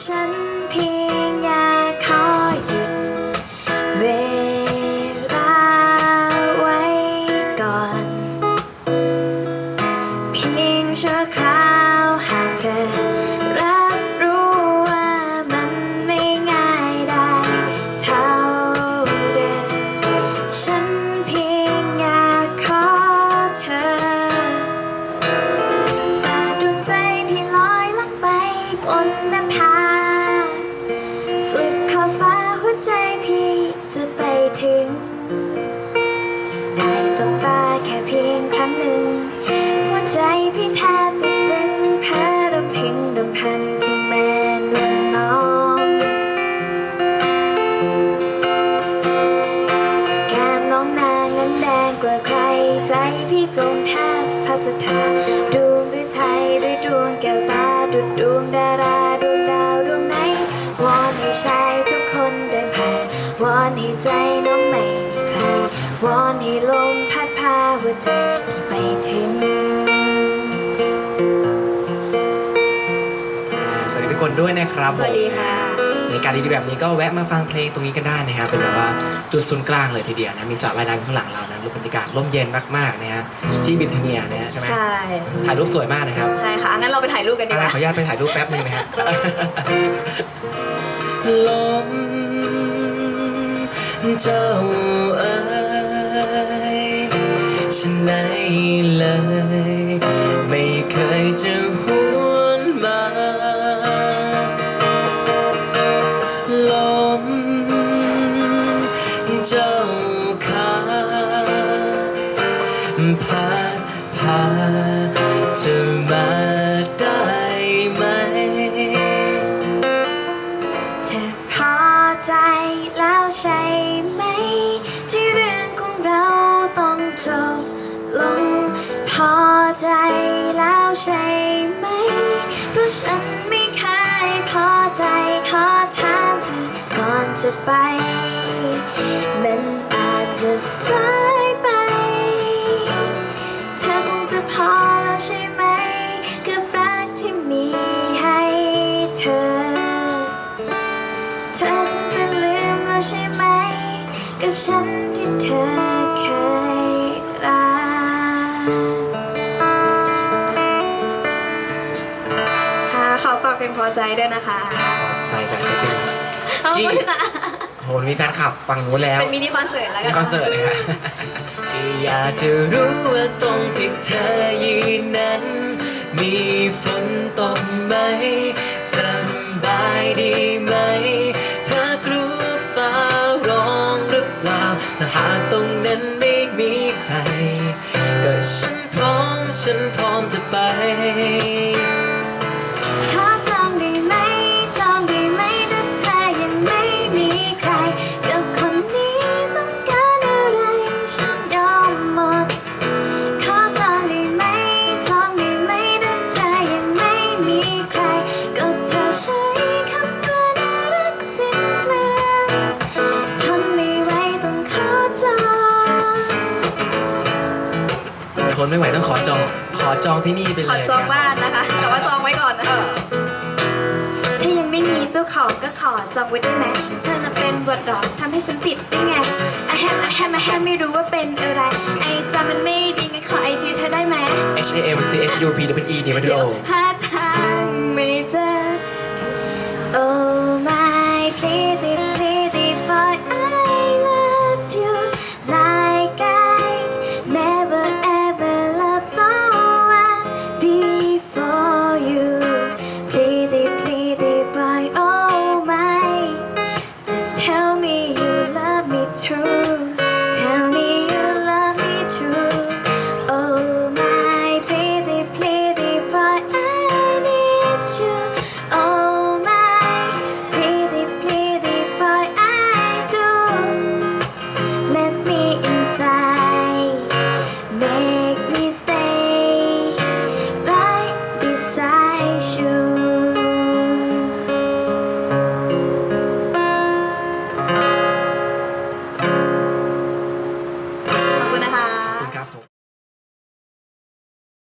ฉันเพียงอยากขอหยุดเวลาไว้ก่อน เพียงชั่วคราว บตาแค่เพียงครั้งหนึ่งหัวใจพี่แทบติดตรึงแพ้รำพึงดำพันที่แม่นวลน้องแก้มน้องนางนั้นแดงกว่าใครใจพี่จมแทบพัสถาดวงหรือไทยหรือดวงแก้วตาดุดดวงดาราดวงดาวดวงไหนวอนให้ชายทุกคนเดินผ่านวอนให้ใจน้องไม่มีใครวอนให้ลม ใจไปถึงสวัสดีทุกคนด้วยนะครับสวัสดีค่ะ ในการดีๆแบบนี้ก็แวะมาฟังเพลงตรงนี้กันได้นะครับเป็นแบบว่าจุดศูนย์กลางเลยทีเดียวนะมีสระว่ายน้ำข้างหลังเรานะรูปบรรยากาศร่มเย็นมากๆนะฮะที่บิทเนียนะฮะใช่ไหมใช่ ถ่ายรูปสวยมากนะครับใช่ค่ะงั้นเราไปถ่ายรูปกันดีกอ่าว่าขออนุญาตไปถ่ายรูปแป๊บนึงนะฮะลมเจ้าเอ๋ย ฉันไหนเลย ไม่เคยจะหวนมา ลมเจ้าขาพัดพาเธอมาได้ไหม เธอพอใจแล้วใช่ อใจแล้วใช่ไหม เพราะฉันไม่เคยพอใจขอถามเธอก่อนจะไป มันอาจจะสายไป เธอคงจะพอแล้วใช่ไหม กับรักที่มีให้เธอ เธอคงจะลืมแล้วใช่ไหม กับฉันที่เธอ อฝากเพลงพอใจด้วยนะคะใจกับเซปินขอบคุณค่ะโหมีแฟนคลับฟังนู้นแล้วเป็นมินิคอนเสิร์ตแล้วกัในนคอนเสิร์ตนะครับคืออยากจะรู้ว่าตรงที่เธอยืนนั้น มีฝนตกไหมสบายดีไหม เธอกลัวฟ้าร้องหรือเปล่าถ้าหากตรงนั้นไม่มีใครก็ฉันพร้อมฉันพร้อมจะไป ไม่ไหวต้องขอจอง ขอจองที่นี่ไปเลยขอจองบ้านนะคะ แต่ว่าจองไว้ก่อนนะถ้ายังไม่มีเจ้าของก็ขอจองไว้ได้ไหมเธอน่ะเป็นบทร้องทำให้ฉันติดได้ไงอะแฮมอะแฮมอะแฮมไม่รู้ว่าเป็นอะไร ไอจำมันไม่ดีงั้นขอไอจีเธอได้ไหม H A M C H U P W E นี่มาดู เดี๋ยวหาทางไม่ true.